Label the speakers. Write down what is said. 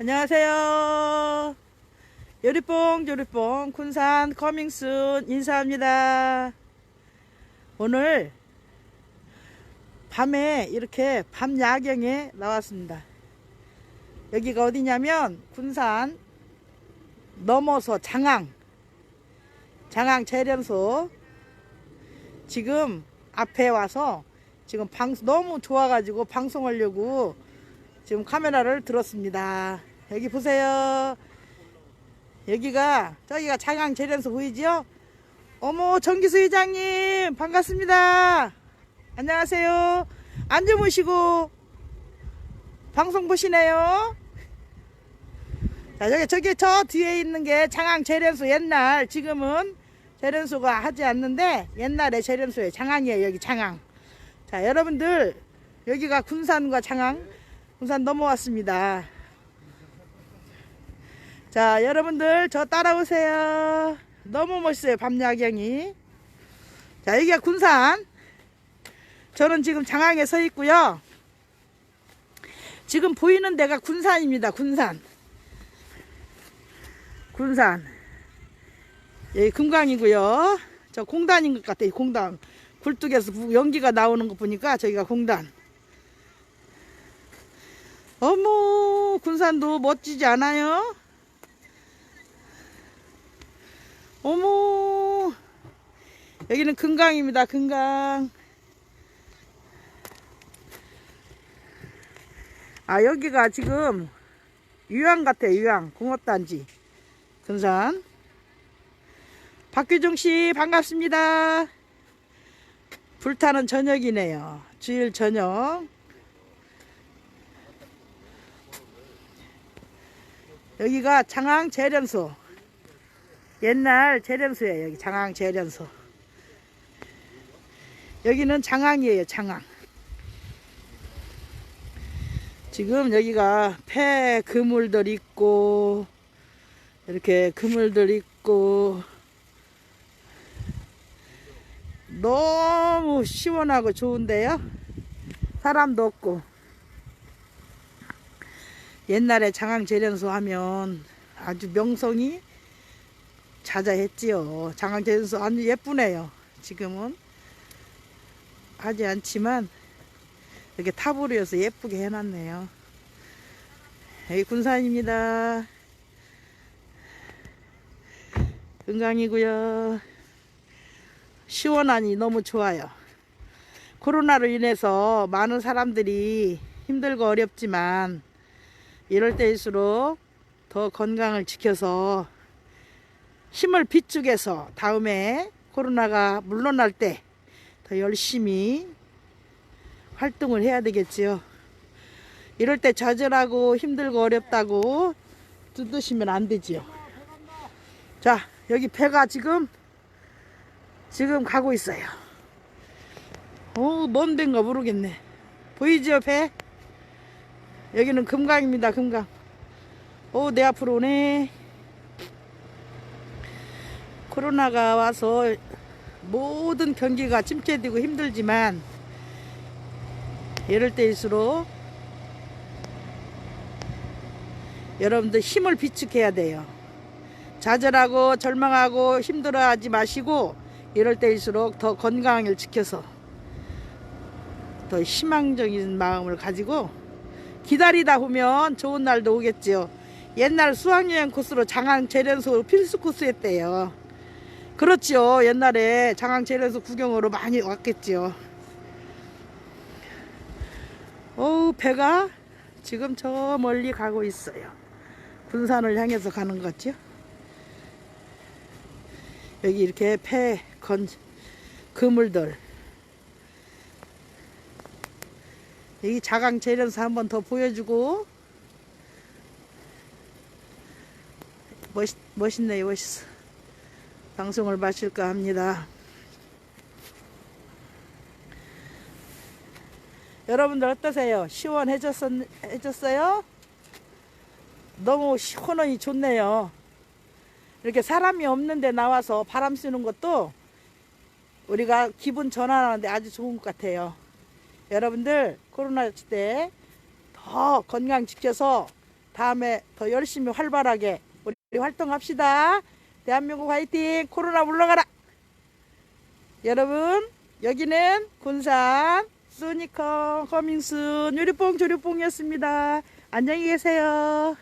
Speaker 1: 안녕하세요. 요리뽕 조리뽕 군산 커밍순 인사합니다. 오늘 밤에 이렇게 밤 야경에 나왔습니다. 여기가 어디냐면 군산 넘어서 장항 장항 재련소 지금 앞에 와서 지금 방 너무 좋아가지고 방송하려고 지금 카메라를 들었습니다. 여기 보세요. 여기가 저기가 장항 재련소 보이지요? 어머 정기수 회장님 반갑습니다. 안녕하세요. 앉으시고 방송 보시네요. 자 여기 저기 저 뒤에 있는 게 장항 재련소 옛날 지금은 재련소가 하지 않는데 옛날에 재련소에 장항이에요 여기 장항. 자 여러분들 여기가 군산과 장항 군산 넘어왔습니다. 자, 여러분들 저 따라오세요. 너무 멋있어요, 밤야경이. 자, 여기가 군산. 저는 지금 장항에 서 있고요. 지금 보이는 데가 군산입니다, 군산. 군산. 여기 금강이고요. 저 공단인 것 같아요, 공단. 굴뚝에서 부- 연기가 나오는 거 보니까 저기가 공단. 어머, 군산도 멋지지 않아요? 어머, 여기는 금강입니다, 금강. 아, 여기가 지금 유양 같아요, 유양. 공업단지. 군산. 박규종 씨, 반갑습니다. 불타는 저녁이네요. 주일 저녁. 여기가 장항 재련소. 옛날 재련소예요. 여기 장항 재련소. 여기는 장항이에요. 장항. 지금 여기가 폐 그물들 있고 이렇게 그물들 있고 너무 시원하고 좋은데요. 사람도 없고 옛날에 장항 재련소 하면 아주 명성이 자자했지요. 장항 재련소 아주 예쁘네요. 지금은 하지 않지만 이렇게 타보르여서 예쁘게 해놨네요. 여기 군산입니다. 은강이고요. 시원하니 너무 좋아요. 코로나로 인해서 많은 사람들이 힘들고 어렵지만 이럴 때일수록 더 건강을 지켜서 힘을 비축해서 다음에 코로나가 물러날 때 더 열심히 활동을 해야 되겠지요. 이럴 때 좌절하고 힘들고 어렵다고 뜯으시면 안 되지요. 자, 여기 배가 지금 지금 가고 있어요. 어, 뭔 배인가 모르겠네. 보이죠, 배? 여기는 금강입니다, 금강. 오, 내 앞으로 오네. 코로나가 와서 모든 경기가 침체되고 힘들지만 이럴 때일수록 여러분들 힘을 비축해야 돼요. 좌절하고 절망하고 힘들어하지 마시고 이럴 때일수록 더 건강을 지켜서 더 희망적인 마음을 가지고 기다리다 보면 좋은 날도 오겠지요. 옛날 수학여행 코스로 장항 재련소 필수 코스였대요. 그렇지요. 옛날에 장항 재련소 구경으로 많이 왔겠지요. 어우 배가 지금 저 멀리 가고 있어요. 군산을 향해서 가는 것 같죠? 여기 이렇게 폐, 건, 그물들. 여기 자강 재련소 한번 더 보여주고. 멋있, 멋있네요, 멋있어. 방송을 마실까 합니다. 여러분들 어떠세요? 시원해졌었어요? 너무 시원하니 좋네요. 이렇게 사람이 없는데 나와서 바람 쐬는 것도 우리가 기분 전환하는데 아주 좋은 것 같아요. 여러분들 코로나 시대 더 건강 지켜서 다음에 더 열심히 활발하게 우리 활동합시다. 대한민국 화이팅! 코로나 물러가라! 여러분, 여기는 군산 소니컴 커밍순 유리뽕 조리뽕이었습니다. 안녕히 계세요.